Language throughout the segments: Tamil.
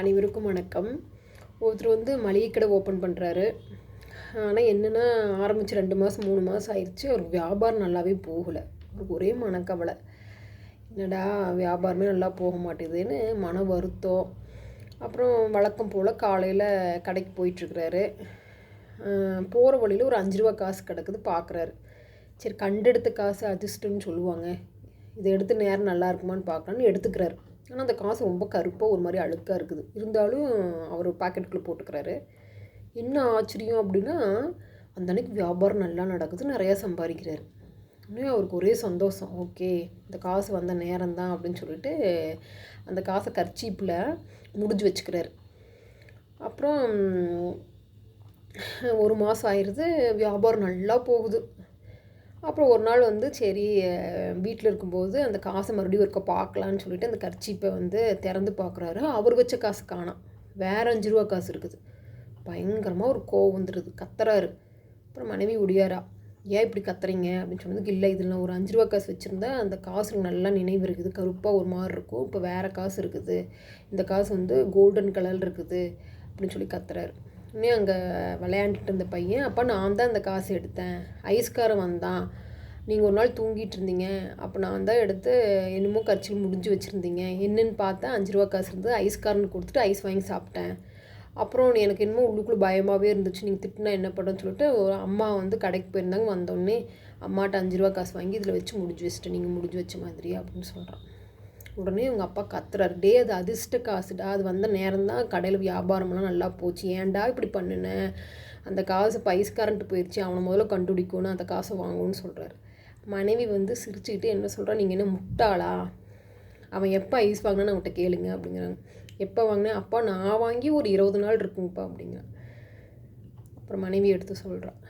அனைவருக்கும் வணக்கம். ஒருத்தர் வந்து மளிகை கடை ஓப்பன் பண்ணுறாரு ஆனால் என்னென்னா ஆரம்பித்து ரெண்டு மாதம் மூணு மாதம் ஆயிடுச்சு அவர் வியாபாரம் நல்லாவே போகலை. அவருக்கு ஒரே மனக்கவலை. என்னடா வியாபாரமே நல்லா போக மாட்டேதுன்னு மன வருத்தம். அப்புறம் வழக்கம் போல் காலையில் கடைக்கு போயிட்டுருக்கிறாரு. போகிற வழியில் ஒரு அஞ்சு ரூபா காசு கிடக்குது பார்க்குறாரு சரி கண்டெடுத்த காசு அதிர்ஷ்டம்னு சொல்லுவாங்க. இதை எடுத்து நேரம் நல்லா இருக்குமான்னு பார்க்கலான்னு எடுத்துக்கிறாரு. ஆனால் அந்த காசு ரொம்ப கருப்பாக ஒரு மாதிரி அழுக்காக இருக்குது. இருந்தாலும் அவர் பாக்கெட்டுக்குள்ளே போட்டுக்கிறாரு. என்ன ஆச்சரியம் அப்படின்னா அந்த அன்னைக்கு வியாபாரம் நல்லா நடக்குது நிறையா சம்பாதிக்கிறாரு. இன்னும் அவருக்கு ஒரே சந்தோஷம். ஓகே இந்த காசு வந்த நேரம் தான் அப்படின்னு சொல்லிட்டு அந்த காசை கர்ச்சீப்பில் முடிஞ்சு வச்சுக்கிறாரு. அப்புறம் ஒரு மாதம் ஆயிடுது வியாபாரம் நல்லா போகுது. அப்புறம் ஒரு நாள் வந்து சரி வீட்டில் இருக்கும்போது அந்த காசை மறுபடியும் ஒருக்க பார்க்கலான்னு சொல்லிட்டு அந்த கர்ச்சீப்பை வந்து திறந்து பார்க்குறாரு. அவர் வச்ச காசு காணாம் வேறு அஞ்சு ரூபா காசு இருக்குது. பயங்கரமாக ஒரு கோவம் வந்துடுது. கத்துறாரு. அப்புறம் மனைவி உடையாரா ஏன் இப்படி கத்துறீங்க? அப்படின்னு சொன்னதுக்கு இல்லை இதில் ஒரு அஞ்சு ரூபா காசு வச்சுருந்தா அந்த காசுக்கு நல்லா நினைவு இருக்குது. கருப்பாக ஒரு மாதிரி இருக்கும். இப்போ வேறு காசு இருக்குது. இந்த காசு வந்து கோல்டன் கலர் இருக்குது. அப்படின்னு சொல்லி கத்துறாரு. இன்னும் அங்கே விளையாண்டுட்டு இருந்த பையன் அப்போ நான் தான் அந்த காசு எடுத்தேன். ஐஸ்காரன் வந்தான். நீங்கள் ஒரு நாள் தூங்கிட்டு இருந்தீங்க. அப்போ நான் தான் எடுத்து என்னமோ கரைச்சி முடிஞ்சு வச்சுருந்தீங்க. என்னென்னு பார்த்தா அஞ்சு ரூபா காசு இருந்தது. ஐஸ்காரன் கொடுத்துட்டு ஐஸ் வாங்கி சாப்பிட்டேன். அப்புறம் எனக்கு என்னமோ உள்ளுக்குள்ளே பயமாகவே இருந்துச்சு. நீங்கள் திட்டினா என்ன பண்ணுன்னு சொல்லிட்டு ஒரு அம்மா வந்து கடைக்கு போயிருந்தாங்க. வந்தோடனே அம்மாட்ட அஞ்சு ரூபா காசு வாங்கி இதில் வச்சு முடிஞ்சு வச்சுட்டு நீங்கள் முடிஞ்சு வச்ச மாதிரி அப்படின்னு சொல்கிறான் உடனே உங்கள் அப்பா கத்துறாரு. டே அது அதிர்ஷ்ட காசுடா. அது வந்த நேரம் தான் கடையில் வியாபாரம்லாம் நல்லா போச்சு. ஏன்டா இப்படி பண்ணினேன் அந்த காசு பைஸ் கரண்ட் போயிடுச்சு அவனை முதல்ல கண்டுபிடிக்கணும். அந்த காசை வாங்கணும்னு சொல்கிறாரு மனைவி வந்து சிரிச்சுக்கிட்டு என்ன சொல்கிறா நீங்கள் என்ன முட்டாளா? அவன் எப்போ ஐஸ் வாங்கினா அவன்கிட்ட கேளுங்க அப்படிங்கிறாங்க. எப்போ வாங்கினேன் அப்பா நான் வாங்கி ஒரு இருபது நாள் இருக்குங்கப்பா அப்படிங்கிறான் அப்புறம் மனைவி எடுத்து சொல்கிறான்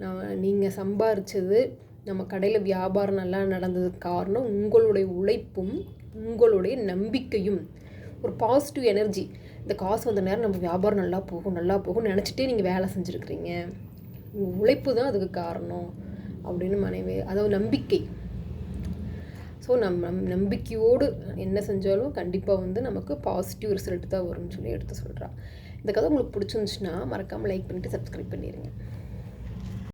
நான் நீங்கள் சம்பாரித்தது நம்ம கடையில் வியாபாரம் நல்லா நடந்ததுக்கு காரணம் உங்களுடைய உழைப்பும் உங்களுடைய நம்பிக்கையும். ஒரு பாசிட்டிவ் எனர்ஜி இந்த காசு வந்த நேரம் நம்ம வியாபாரம் நல்லா போகும் நல்லா போகும் நினச்சிட்டே நீங்கள் வேலை செஞ்சுருக்குறீங்க. உங்கள் உழைப்பு தான் அதுக்கு காரணம் அப்படின்னு மனைவி அதாவது நம்பிக்கை. ஸோ நம்ம நம்பிக்கையோடு என்ன செஞ்சாலும் கண்டிப்பாக வந்து நமக்கு பாசிட்டிவ் ரிசல்ட் தான் வரும்னு சொல்லி எடுத்து சொல்கிறா இந்த கதை உங்களுக்கு பிடிச்சிருந்துச்சுன்னா மறக்காமல் லைக் பண்ணிவிட்டு சப்ஸ்கிரைப் பண்ணிடுங்க